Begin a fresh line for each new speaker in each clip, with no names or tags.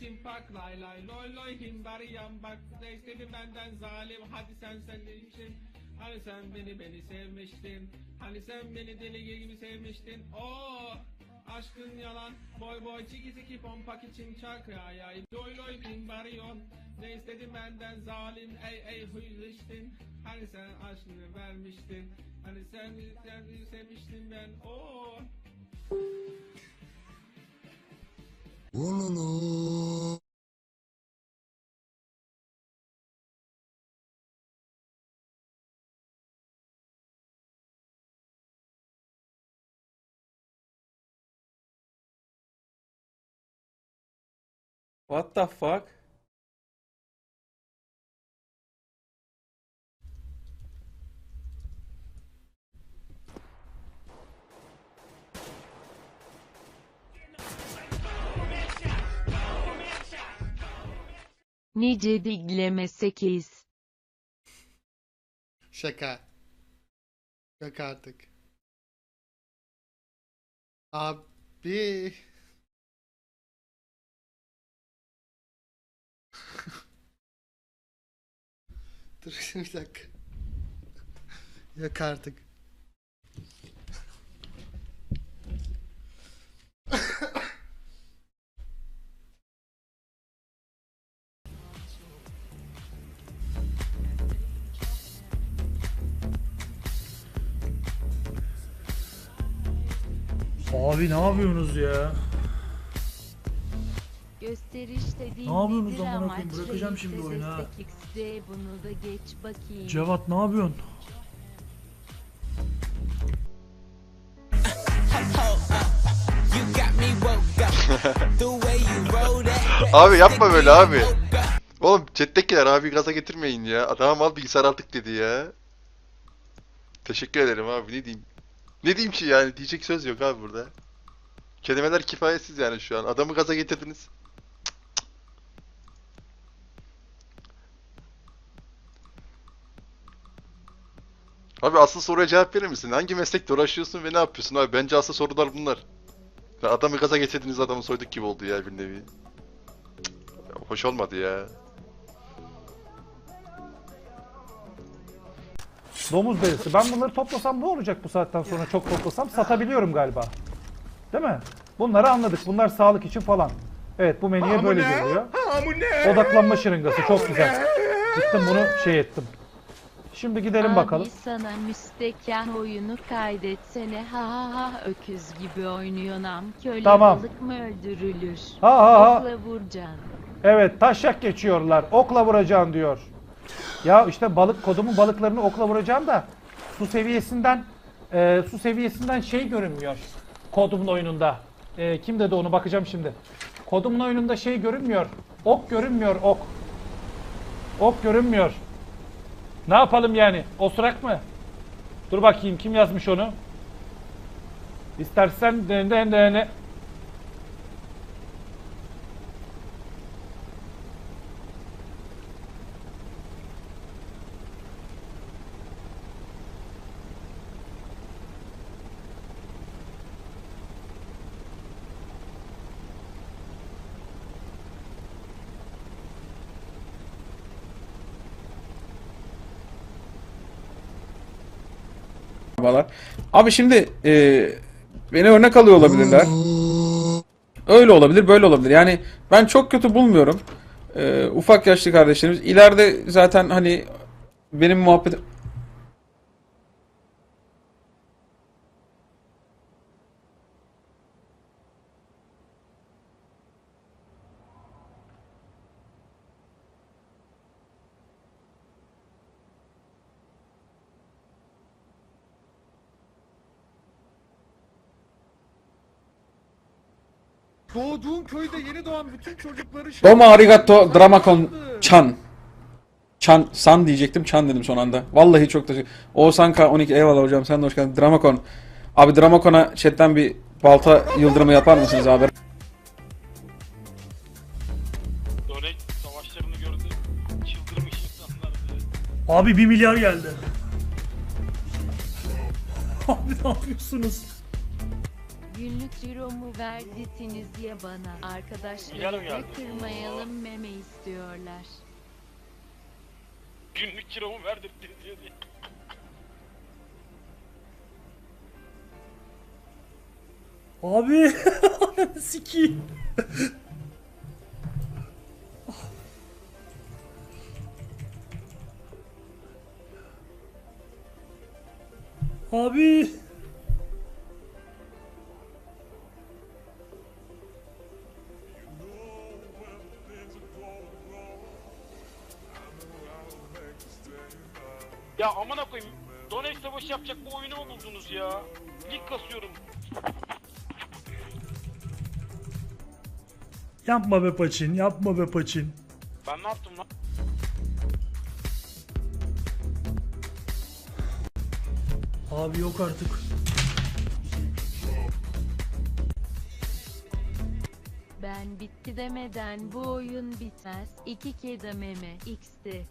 çimçak lay lay loy loy himbari yambak ne istedi benden zalim hadi sen sen için Hani sen beni beni sevmiştin. Hani sen beni deli gibi sevmiştin. Oo Aşkın yalan. Boy boy çiki çiki pompaki çimçak ay ay Loy loy himbariyon Ne istedi benden zalim ey ey huyluştin Hani sen aşkını vermiştin. Hani sen, sen sevmiştin ben
What the fuck?
Nice digleme 8.
Şaka. Yok artık. Abi. Dur bir dakika. Yok artık.
Abi ne yapıyorsunuz ya?
Gösterişte değil
Ne yapıyorsunuz
nedir
amına
amaç?
koyayım? Bırakacağım şimdi
Reis
oyunu ha.
destek XD bunu da geç bakayım.
Cevat ne yapıyorsun?
Abi yapma böyle abi. Oğlum chat'tekiler abi gaza getirmeyin ya. Adam al bilgisayar aldık dedi ya. Teşekkür ederim abi ne diyeyim. Ne diyeyim ki yani diyecek söz yok abi burada. Kelimeler kifayetsiz yani şu an. Adamı gaza getirdiniz. Abi asıl soruya cevap verir misin? Hangi meslekte uğraşıyorsun ve ne yapıyorsun abi? Bence asıl sorular bunlar. Adamı gaza getirdiniz adamı soyduk gibi oldu ya bir nevi. Cık, Hoş olmadı ya.
Domuz derisi. Ben bunları toplasam ne olacak bu saatten sonra çok toplasam? Satabiliyorum galiba. Değil mi? Bunları anladık. Bunlar sağlık için falan. Evet bu menüye böyle geliyor. Odaklanma şırıngası çok güzel. Gittim bunu şey ettim. Şimdi gidelim
Abi
bakalım.
sana müstehcen oyunu kaydetsene ha ha ha öküz gibi oynuyorsun am köle
Tamam.
balık mı öldürülür?
Ha ha ha.
Okla vuracaksın.
Evet taşak geçiyorlar. Okla vuracaksın diyor. Ya işte balık kodumu balıklarını okla vuracağım da su seviyesinden e, su seviyesinden şey görünmüyor. Kodumun oyununda. E, kim dedi onu bakacağım şimdi. Kodumun oyununda şey görünmüyor. Ok görünmüyor ok. Ok görünmüyor. Ne yapalım yani? Osurak mı? Dur bakayım kim yazmış onu? İstersen de de de
Merhabalar. Abi şimdi e, beni örnek alıyor olabilirler. Öyle olabilir, böyle olabilir. Yani ben çok kötü bulmuyorum. E, ufak yaşlı kardeşlerimiz. İleride zaten hani benim muhabbet...
Doğduğun köyde yeni doğan bütün çocukları şey-
Domo arigato dramakon chan. Chan, san diyecektim, chan dedim son anda. Vallahi çok teşekkür Oğuzhan K 12 eyvallah hocam sen de hoş geldin. Dramakon. Abi Dramakon'a chatten bir balta yıldırımı yapar mısınız abi?
Dönek savaşlarını gördü. Çıldırmış insanlar.
Abi 1 milyar geldi. Abi ne yapıyorsunuz?
Günlük ciromu verditiniz ya bana.
Yarım
Arkadaşları
yardım.
kırmayalım meme istiyorlar.
Günlük kiramı verdirdiniz diye.
Abi sikiyim. Abi.
Ya amına koyayım. Donate savaşı yapacak bu oyunu mu buldunuz ya? Lig kasıyorum.
Yapma be paçin, yapma be paçin.
Ben ne yaptım lan?
Abi yok artık.
Ben bitti demeden bu oyun bitmez. İki kedi meme x'ti.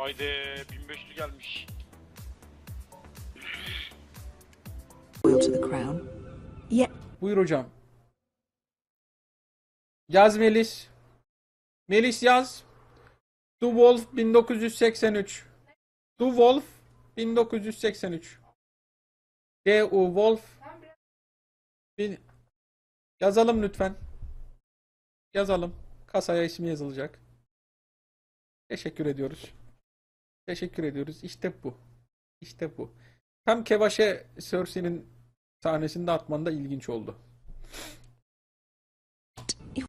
Vay de 1500 gelmiş.
Buyur hocam. Yaz Melis. Melis yaz. The Wolf 1983. The Wolf 1983. D.U. Wolf. Bir... Yazalım lütfen. Yazalım. Kasaya ismi yazılacak. Teşekkür ediyoruz. Teşekkür ediyoruz. İşte bu. İşte bu. Tam Kevaşe Cersei'nin sahnesinde atman da ilginç oldu.